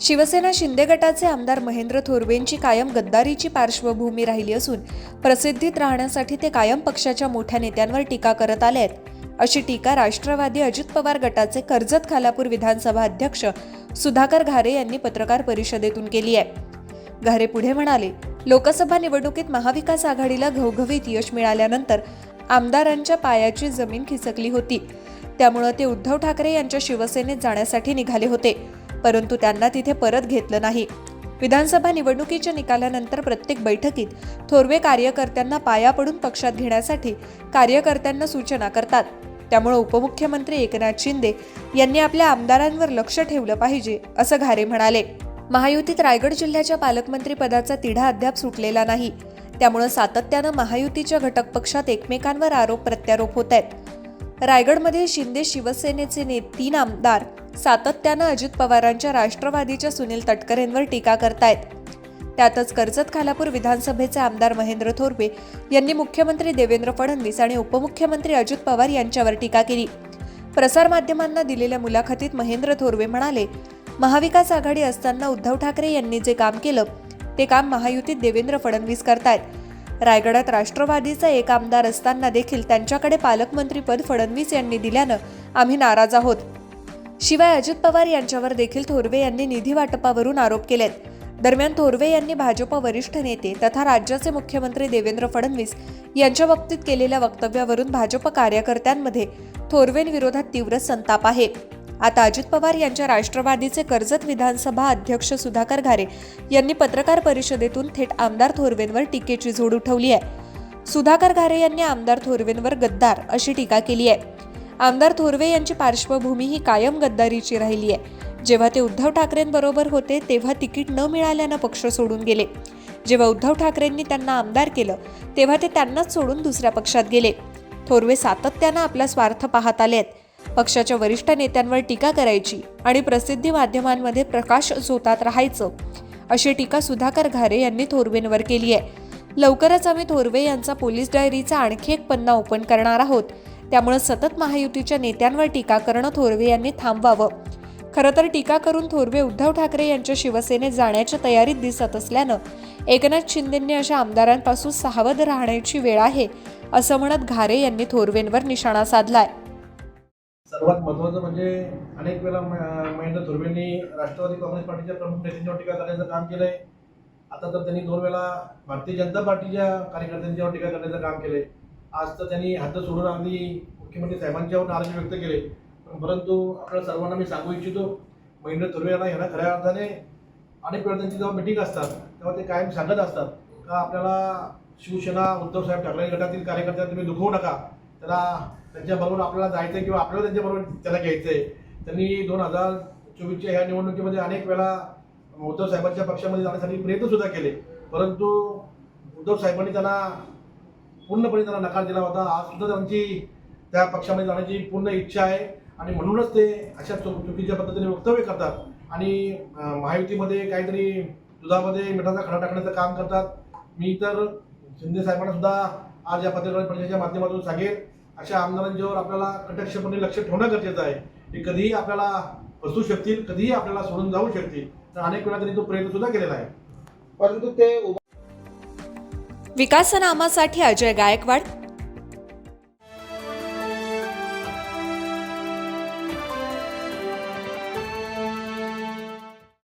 शिवसेना शिंदे गटाचे आमदार महेंद्र थोरवेंची कायम गद्दारीची पार्श्वभूमी राहिली असून प्रसिद्धीत राहण्यासाठी ते कायम पक्षाच्या मोठ्या नेत्यांवर टीका करत आले आहेत. अशी टीका राष्ट्रवादी अजित पवार गटाचे कर्जत खालापूर विधानसभा अध्यक्ष सुधाकर घारे यांनी पत्रकार परिषदेतून केली आहे. घारे पुढे म्हणाले लोकसभा निवडणुकीत महाविकास आघाडीला घवघवीत यश मिळाल्यानंतर आमदारांच्या पायाची जमीन खिसकली होती. त्यामुळं ते उद्धव ठाकरे यांच्या शिवसेनेत जाण्यासाठी निघाले होते. परंतु त्यांना तिथे परत घेतलं नाही. विधानसभा निवडणुकीच्या निकालानंतर प्रत्येक बैठकीत थोरवे कार्यकर्त्यांना पाया पडून पक्षात घेण्यासाठी कार्यकर्त्यांना सूचना करतात. त्यामुळे उपमुख्यमंत्री एकनाथ शिंदे यांनी आपल्या आमदारांवर लक्ष ठेवलं पाहिजे असं घारे म्हणाले. महायुतीत रायगड जिल्ह्याच्या पालकमंत्री पदाचा तिढा अद्याप सुटलेला नाही. त्यामुळे सातत्यानं महायुतीच्या घटक पक्षात एकमेकांवर आरोप प्रत्यारोप होत आहेत. रायगडमध्ये शिंदे शिवसेनेचे ने तीन आमदार सातत्यानं अजित पवारांच्या राष्ट्रवादीच्या सुनील तटकरेंवर टीका करतायत. त्यातच कर्जत खालापूर विधानसभेचे आमदार महेंद्र थोरवे यांनी मुख्यमंत्री देवेंद्र फडणवीस आणि उपमुख्यमंत्री अजित पवार यांच्यावर टीका केली. प्रसारमाध्यमांना दिलेल्या मुलाखतीत महेंद्र थोरवे म्हणाले महाविकास आघाडी असताना उद्धव ठाकरे यांनी जे काम केलं ते काम महायुतीत देवेंद्र फडणवीस करतायत. रायगडात राष्ट्रवादीचा एक आमदार असताना देखील त्यांच्याकडे पालकमंत्रीपद फडणवीस यांनी दिल्यानं आम्ही नाराज आहोत. शिवाय अजित पवार यांच्यावर देखील थोरवे यांनी निधी वाटपावरून आरोप केलेत. दरम्यान थोरवे यांनी भाजप वरिष्ठ नेते तथा राज्याचे मुख्यमंत्री देवेंद्र फडणवीस यांच्या बाबतीत केलेल्या वक्तव्यावरून भाजप कार्यकर्त्यांमध्ये थोरवेंविरोधात तीव्र संताप आहे. आता अजित पवार यांच्या राष्ट्रवादीचे कर्जत विधानसभा अध्यक्ष सुधाकर घारे यांनी पत्रकार परिषदेतून थेट आमदार थोरवेंवर टीकेची झोड उठवली आहे. सुधाकर घारे यांनी आमदार थोरवेंवर गद्दार अशी टीका केली आहे. आमदार थोरवे यांची पार्श्वभूमी ही कायम गद्दारीची राहिली आहे. जेव्हा ते उद्धव ठाकरेंबरोबर होते तेव्हा तिकीट न मिळाल्यानं पक्ष सोडून गेले. जेव्हा उद्धव ठाकरेंनी त्यांना आमदार केलं तेव्हा ते त्यांनाच सोडून दुसऱ्या पक्षात गेले. थोरवे सातत्यानं आपला स्वार्थ पाहत आले आहेत पक्षाच्या वरिष्ठ नेत्यांवर टीका करायची आणि प्रसिद्धी माध्यमांमध्ये प्रकाश झोतात राहायचं अशी टीका सुधाकर घारे यांनी थोरवेंवर केली आहे. लवकरच आम्ही थोरवे यांचा पोलीस डायरीचा आणखी एक पन्ना ओपन करणार आहोत. त्यामुळे सतत महायुतीच्या नेत्यांवर टीका करणं थोरवे यांनी थांबवावं. खरं तर टीका करून थोरवे उद्धव ठाकरे यांच्या शिवसेनेत जाण्याच्या तयारीत दिसत असल्यानं एकनाथ शिंदेंनी अशा आमदारांपासून सावध राहण्याची वेळ आहे असं म्हणत घारे यांनी थोरवेंवर निशाणा साधलाय. सर्वात महत्वाचं म्हणजे अनेक वेळा महेंद्र थोरवेंनी राष्ट्रवादी काँग्रेस पार्टीच्या प्रमुख नेत्यांच्यावर टीका करण्याचं काम केलंय. आता तर त्यांनी दोन वेळा भारतीय जनता पार्टीच्या कार्यकर्त्यांच्यावर टीका करण्याचं काम केलंय. आज तर त्यांनी हात सोडून अगदी मुख्यमंत्री साहेबांच्यावर नाराजी व्यक्त केले. पण परंतु आपल्या सर्वांना मी सांगू इच्छितो महेंद्र थोरवे यांना ह्यांना खऱ्या अर्थाने अनेक वेळा त्यांची जेव्हा मिटिंग असतात तेव्हा ते कायम सांगत असतात का आपल्याला शिवसेना उद्धव साहेब ठाकरे गटातील कार्यकर्त्यांना तुम्ही दुखवू नका. त्याला त्यांच्याबरोबर आपल्याला जायचं आहे किंवा आपल्याला त्यांच्याबरोबर त्याला घ्यायचं आहे त्यांनी दोन हजार चोवीसच्या ह्या निवडणुकीमध्ये अनेक वेळा उद्धव साहेबांच्या पक्षामध्ये जाण्यासाठी प्रयत्नसुद्धा केले. परंतु उद्धव साहेबांनी त्यांना पूर्णपणे त्यांना नकार दिला होता. आज सुद्धा त्यांची त्या पक्षामध्ये जाण्याची पूर्ण इच्छा आहे. आणि म्हणूनच ते अशा चुक चुकीच्या पद्धतीने वक्तव्य करतात. आणि महायुतीमध्ये काहीतरी दुधामध्ये मिठाचा खडा टाकण्याचं काम करतात. मी तर शिंदे साहेबांना सुद्धा आज या पत्रकार परिषदेच्या माध्यमातून सांगेल अशा आमदारांच्यावर आपल्याला कटाक्षपणे लक्ष ठेवणं गरजेचं आहे. ते कधीही आपल्याला फसू शकतील कधीही आपल्याला सोडून जाऊ शकतील. तर अनेक वेळा त्यांनी तो प्रयत्न सुद्धा केलेला आहे. परंतु ते विकासनामासाठी अजय गायकवाड